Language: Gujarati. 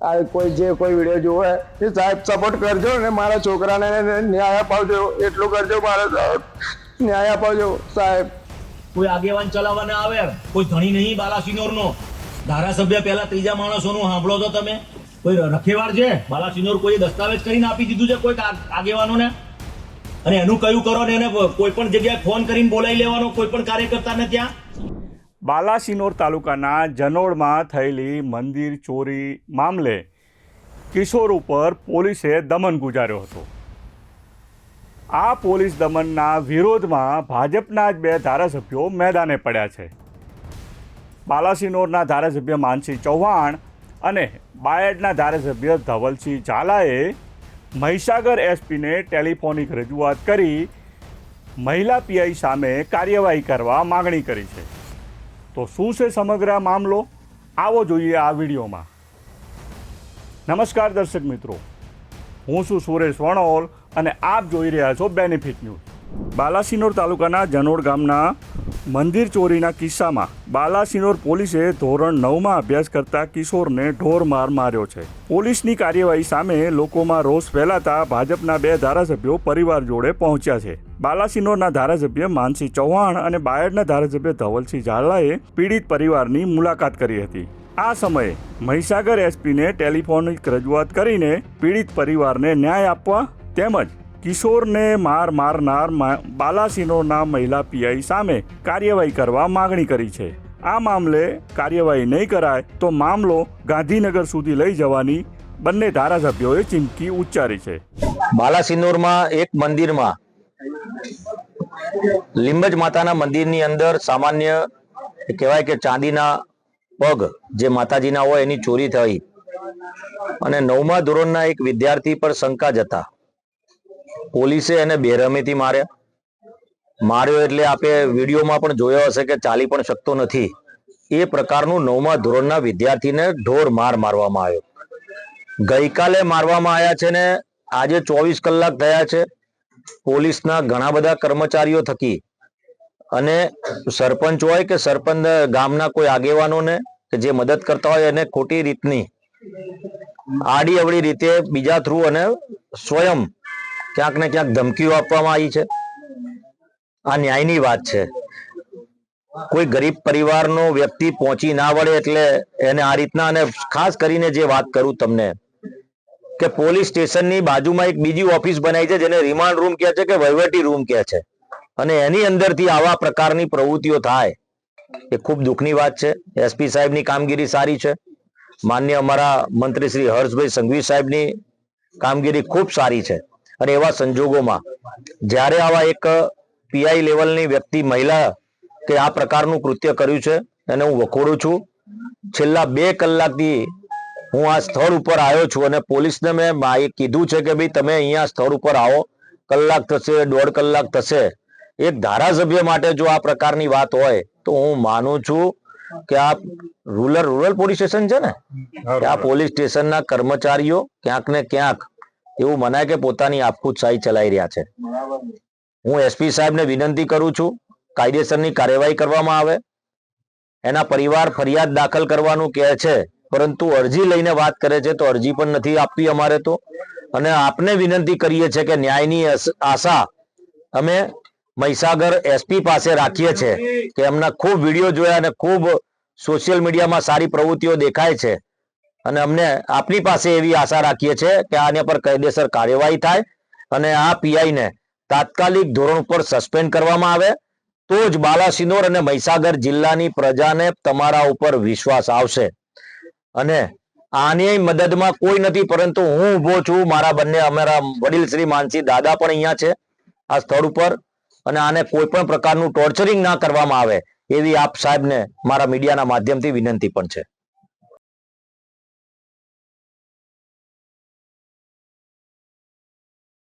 આ કોઈ જે કોઈ વીડિયો જોવે, એ સાહેબ સપોર્ટ કરજો ને મારા છોકરાને ન્યાય અપાવજો, એટલું કરજો મારા ન્યાય અપાવજો સાહેબ. કોઈ આગેવાન ચલાવવા ના આવે કોઈ ધણી નહીં બાલાસિનોર નો ધારાસભ્ય પહેલા ત્રીજા માણસોનું સાંભળો તો તમે. કોઈ રખેવાર છે? બાલાસિનોર કોઈ દસ્તાવેજ કરીને આપી દીધું છે કોઈ આગેવાનોને? અને એનું કયું કરો ને એને કોઈ પણ જગ્યાએ ફોન કરીને બોલાવી લેવાનો કોઈ પણ કાર્યકર્તાને ત્યાં? બાલાસિનોર તાલુકાના જનોડમાં થયેલી મંદિર ચોરી મામલે કિશોર ઉપર પોલીસે દમન ગુજાર્યો હતો. આ પોલીસ દમનના વિરોધમાં ભાજપના જ બે ધારાસભ્યો મેદાને પડ્યા છે. બાલાસિનોરના ધારાસભ્ય માનસિંહ ચૌહાણ અને બાયડના ધારાસભ્ય ધવલસિંહ ઝાલાએ મહીસાગર એસપીને ટેલિફોનિક રજૂઆત કરી મહિલા પીઆઈ સામે કાર્યવાહી કરવા માગણી કરી છે. તો શું છે સમગ્ર મામલો? આવો જોઈએ આ વિડીયોમાં. નમસ્કાર દર્શક મિત્રો. હું છું સુરેશ વણોલ અને આપ જોઈ રહ્યા છો બેનિફિટ ન્યૂઝ બાલાસિનોર તાલુકાના જનોડ ગામના મંદિર ચોરીના કિસ્સામાં બાલાસિનોર પોલીસે ધોરણ નવમાં અભ્યાસ કરતા કિશોરને ઢોર માર માર્યો છે. પોલીસની કાર્યવાહી સામે લોકોમાં રોષ ફેલાતા ભાજપના બે ધારાસભ્યો પરિવાર જોડે પહોંચ્યા છે. બાલાસિનોરના ધારાસભ્ય માનસિંહ ચૌહાણ અને બાયડના ધારાસભ્ય ધવલસિંહ ઝાલાએ પીડિત પરિવારની મુલાકાત કરી હતી. આ સમયે મહીસાગર એસપીને ટેલિફોનિક રજૂઆત કરીને પીડિત પરિવારને ન્યાય આપવા તેમજ કિશોરને માર મારનાર બાલાસિનોરના મહિલા પીઆઈ સામે કાર્યવાહી કરવા માગણી કરી છે. આ મામલે કાર્યવાહી નહીં કરાય તો મામલો ગાંધીનગર સુધી લઈ જવાની બંને ધારાસભ્યોએ ચીમકી ઉચ્ચારી છે. બાલાસિનોરમાં એક મંદિરમાં લીંબજ માતાના મંદિરની અંદર સામાન્ય કહેવાય કે ચાંદીના પગ જે માતાજીના હોય એની ચોરી થઈ અને નવમા ધોરણના એક વિદ્યાર્થી પર શંકા જતા પોલીસે એને બેરહમીથી માર્યા. માર્યો એટલે આપે વિડીયોમાં પણ જોયો હશે કે ચાલી પણ શકતો નથી. એ પ્રકારનું નવમા ધોરણના વિદ્યાર્થીને ઢોર માર મારવામાં આવ્યો. ગઈકાલે મારવામાં આવ્યા છે ને આજે ચોવીસ કલાક થયા છે. પોલીસના ઘણા બધા કર્મચારીઓ થકી. અને સરપંચ હોય કે સરપંચ ગામના કોઈ આગેવાનોને કે જે મદદ કરતા હોય એને ખોટી રીતની, આડી અવળી રીતે બીજા થ્રુ અને સ્વયં ક્યાંક ને ક્યાંક ધમકીઓ આપવામાં આવી છે. આ ન્યાયની વાત છે. કોઈ ગરીબ પરિવારનો વ્યક્તિ પહોંચી ના વળે એટલે એને આ રીતના અને ખાસ કરીને જે વાત કરું તમને કે પોલીસ સ્ટેશનની બાજુમાં એક બીજી ઓફિસ બનાવી છે જેને રિમાન્ડ રૂમ કહે છે કે વહીવટી રૂમ કહે છે. અને એની અંદરથી આવા પ્રકારની પ્રવૃત્તિઓ થાય એ ખૂબ દુઃખની વાત છે. એસપી સાહેબની કામગીરી સારી છે. માન્ય અમારા મંત્રી શ્રી હર્ષભાઈ સંઘવી સાહેબની કામગીરી ખૂબ સારી છે. અને એવા સંજોગોમાં જ્યારે આવા એક પીઆઈ લેવલની વ્યક્તિ મહિલા કે આ પ્રકારનું કૃત્ય કર્યું છે એને હું વખોડું છું છેલ્લા બે કલાકથી હું આ સ્થળ ઉપર આવ્યો છું અને પોલીસને મેં કીધું છે કે ભાઈ તમે અહીંયા સ્થળ ઉપર આવો કલાક થશે દોઢ કલાક થશે. એક ધારાસભ્ય માટે જો આ પ્રકારની વાત હોય તો હું માનું છું કે આ રૂરલ રૂરલ પોલીસ સ્ટેશન છે ને? આ પોલીસ સ્ટેશનના કર્મચારીઓ ક્યાંક ને ક્યાંક એવું મનાય કે પોતાની આપખુદશાહી ચલાવી રહ્યા છે. હું એસપી સાહેબને વિનંતી કરું છું, કાયદેસરની કાર્યવાહી કરવામાં આવે. એના પરિવાર ફરિયાદ દાખલ કરવાનું કહે છે, પરંતુ અરજી લઈને વાત કરે છે તો અરજી પણ નથી આપવી અમારે તો. અને આપને વિનંતી કરીએ છીએ કે ન્યાયની આશા અમે મહીસાગર એસપી પાસે રાખીએ છીએ કે એમના ખૂબ વીડિયો જોયા અને ખૂબ સોશિયલ મીડિયામાં સારી પ્રવૃત્તિઓ દેખાય છે. અને અમને આપની પાસે એવી આશા રાખીએ છીએ કે આને પર કાયદેસર કાર્યવાહી થાય અને આ પીઆઈને તાત્કાલિક ધોરણ ઉપર સસ્પેન્ડ કરવામાં આવે. તો જ બાલાસિનોર અને મહીસાગર જિલ્લાની પ્રજાને તમારા ઉપર વિશ્વાસ આવશે. અને આની મદદમાં કોઈ નથી, પરંતુ હું ઊભો છું. મારા બંને, અમારા વડીલ શ્રી માનસી દાદા પણ અહીંયા છે આ સ્થળ ઉપર. અને આને કોઈ પણ પ્રકારનું ટોર્ચરિંગ ના કરવામાં આવે, એવી આપ સાહેબને મારા મીડિયાના માધ્યમથી વિનંતી પણ છે.